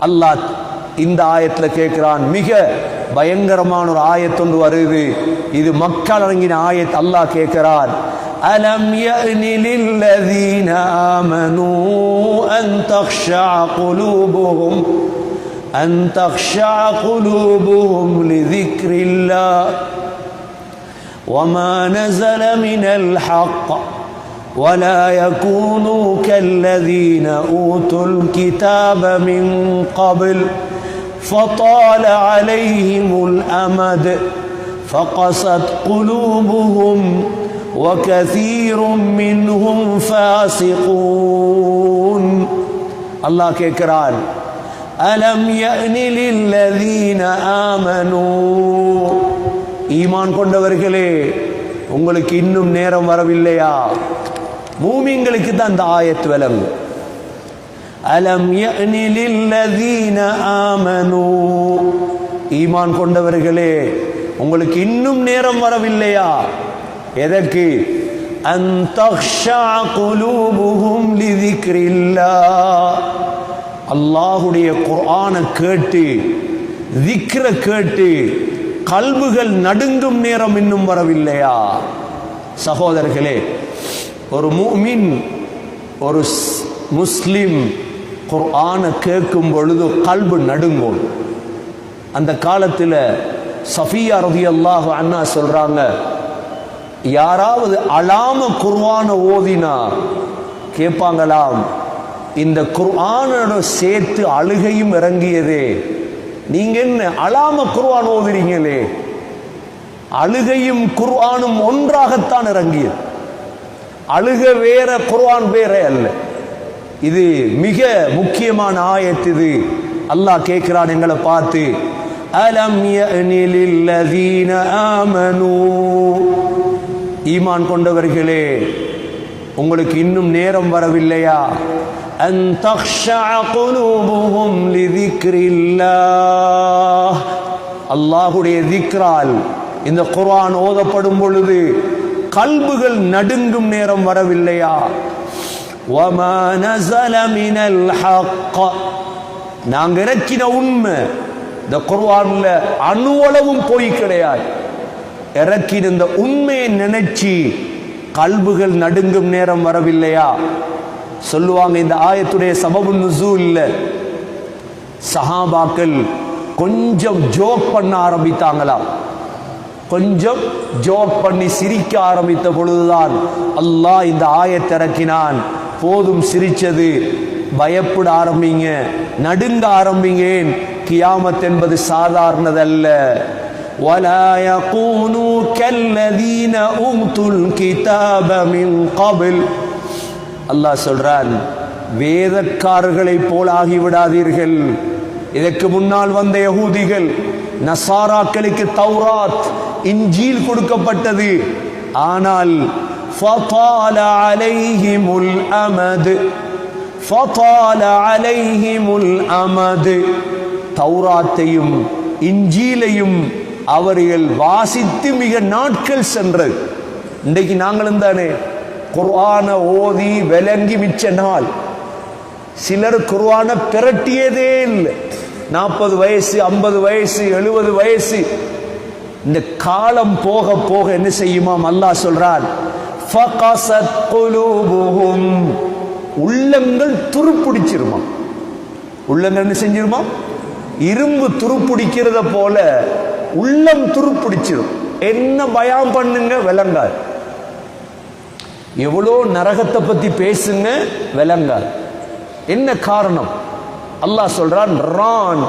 அல்லாஹ் இந்த ஆயத்தில் கேட்கிறான் மிக பயங்கரமான ஒரு ஆயத்தொன்று வருது. இது மக்கள் அடங்கின ஆயத் அல்லாஹ் கேட்கிறான். ألم يأن للذين آمنوا أن تخشع قلوبهم أن تخشع قلوبهم لذكر الله وما نزل من الحق ولا يكونوا كالذين اوتوا الكتاب من قبل فطال عليهم الامد فقست قلوبهم وكثير منهم فاسقون الله கேட்கிறான் அலம் யஅனி லில்லதீன ஆமனூ ஈமான் கொண்டவர்களே உங்களுக்கு இன்னும் நேரம் வரவில்லையா மூமிங்களுக்கு தான் இந்த ஆயத் விளங்கும். அலம் யஅனி லில்லதீன ஈமான் கொண்டவர்களே உங்களுக்கு இன்னும் நேரம் வரவில்லையா? எதற்கு? அன் தக்ஷா குலூபுஹும் கேட்டு திக்ர கேட்டு கல்புகள் நடுங்கும் நேரம் இன்னும் வரவில்லையா? சகோதரர்களே ஒரு மூமின் ஒரு ஸ்- குர்ஆனை கேட்கும் பொழுது கல்பு நடுங்கும். அந்த காலத்தில் சஃபியா ரதியல்லாஹு அண்ணா சொல்றாங்க யாராவது அழாம குர்ஆனை ஓதினா கேட்பாங்களாம் இந்த குர்ஆனோட சேர்த்து அழுகையும் இறங்கியதே நீங்க என்ன அழாம குர்ஆன் ஓதுறீங்களே? அழுகையும் குர்ஆனும் ஒன்றாகத்தான் இறங்கியது. அழுக வேற குர்ஆன் வேற அல்ல. இது மிக முக்கியமான ஆயத்து இது. அல்லாஹ் கேட்கிறான் எங்களை பார்த்து அலம் யஅனி லில்லதீன ஈமான் கொண்டவர்களே உங்களுக்கு இன்னும் நேரம் வரவில்லையா? அன் தக்ஷா குலூபுஹும் லிذிக்ரில்லாஹ் அல்லாஹ்வுடைய திக்ரால் இந்த குர்ஆன் ஓதப்படும் பொழுது கல்புகள் நடுங்கும் நேரம் வரவில்லையா? நாங்க இறக்கின உண்மை. இந்த குர்வான்ல அணுவளவும் போய் கிடையாது. இறக்கின இந்த உண்மையை நினைச்சு கல்புகள் நடுங்கும் நேரம் வரவில்லையா? சொல்லுவாங்க இந்த ஆயத்துடைய சபபு இல்லை சஹாபாக்கள் கொஞ்சம் ஜோக் பண்ண ஆரம்பித்தாங்களாம் கொஞ்சம் ஜோக் பண்ணி சிரிக்க ஆரம்பித்த பொழுதுதான் அல்லாஹ் இந்த ஆயத்திறக்கினான் போதும் சிரிச்சது பயப்பட ஆரம்பிங்க நடுங்க ஆரம்பிங்கேன் கியாமத் என்பது சாதாரணதல்ல ولا يكونوا كالذين اوتوا الكتاب من قبل அல்லாஹ் சொல்றான் வேதக்காரர்களைப் போல் ஆகிவிடாதீர்கள் இதற்கு முன்னால் வந்த யகூதிகள் நசாராக்களுக்கு தௌராத் இன்ஜீல் கொடுக்கப்பட்டது ஆனால் فطال عليهم الأمد فطال عليهم الأمد தௌராத்தையும் இஞ்சீலையும் அவர்கள் வாசித்து மிக நாட்கள் சென்றது இன்றைக்கு நாங்களும் தானே குர்ஆனை ஓதி விளங்கி மிச்ச நாள் சிலர் குர்ஆனை பிரட்டியதே இல்லை நாற்பது வயசு ஐம்பது வயசு எழுபது வயசு இந்த காலம் போக போக என்ன செய்யுமாம் அல்லாஹ் சொல்றான் உள்ளங்கள் துருப்பிடிச்சிருமா? உள்ளங்கள் என்ன செஞ்சிருமா? இரும்பு துருப்பிடிக்கிறத போல உள்ளம் துருப்பிடிச்சிடும் என்ன பயம் பண்ணுங்க? விளங்காது. எவ்வளோ நரகத்தை பத்தி பேசுங்க? விளங்காது. என்ன காரணம்? அல்லாஹ் சொல்றான் ரான்.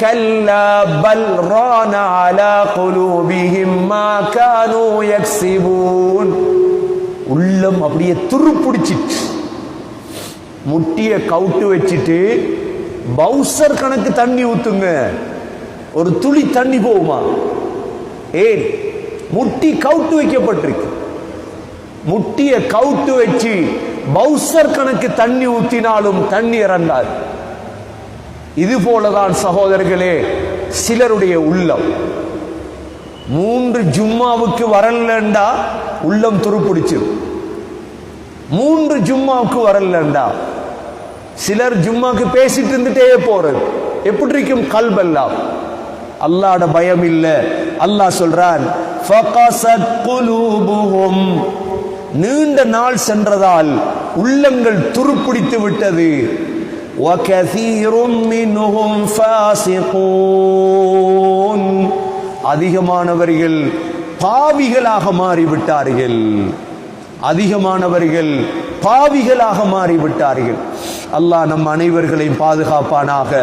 كلا பல் ران على قلوبهم ما كانوا يكسبون. உள்ளம் அப்படியே துருப்பிடிச்சிட்டு முட்டிய கவுட்டு வச்சுட்டு பவுசர் கணக்கு தண்ணி ஊத்துங்க. ஒரு துளி தண்ணி போகுமா? ஏன் முட்டி கவுட்டு வைக்கப்பட்டிருக்கு. முட்டிய கவுட்டு வச்சு பவுசர் கணக்கு தண்ணி ஊத்தினாலும் தண்ணி இறங்காது. இது போலதான் சகோதரர்களே சிலருடைய உள்ளம். மூன்று ஜும்மாவுக்கு வரலண்டா உள்ளம் துருப்பிடிச்சிடும் மூன்று ஜும்மாவுக்கு வரலண்டா. சிலர் ஜும்மாக்கு பேசிட்டு இருந்துட்டே போறது. எப்படி இருக்கும் கல்பெல்லாம். அல்லாட பயம் இல்லை அல்லாஹ் சொல்றான் நீண்ட நாள் சென்றதால் உள்ளங்கள் துருப்பிடித்து விட்டது. அதிகமானவர்கள் பாவிகளாக மாறிவிட்டார்கள். அதிகமானவர்கள் பாவிகளாக மாறிவிட்டார்கள். அல்லாஹ் நம் அனைவர்களையும் பாதுகாப்பானாக.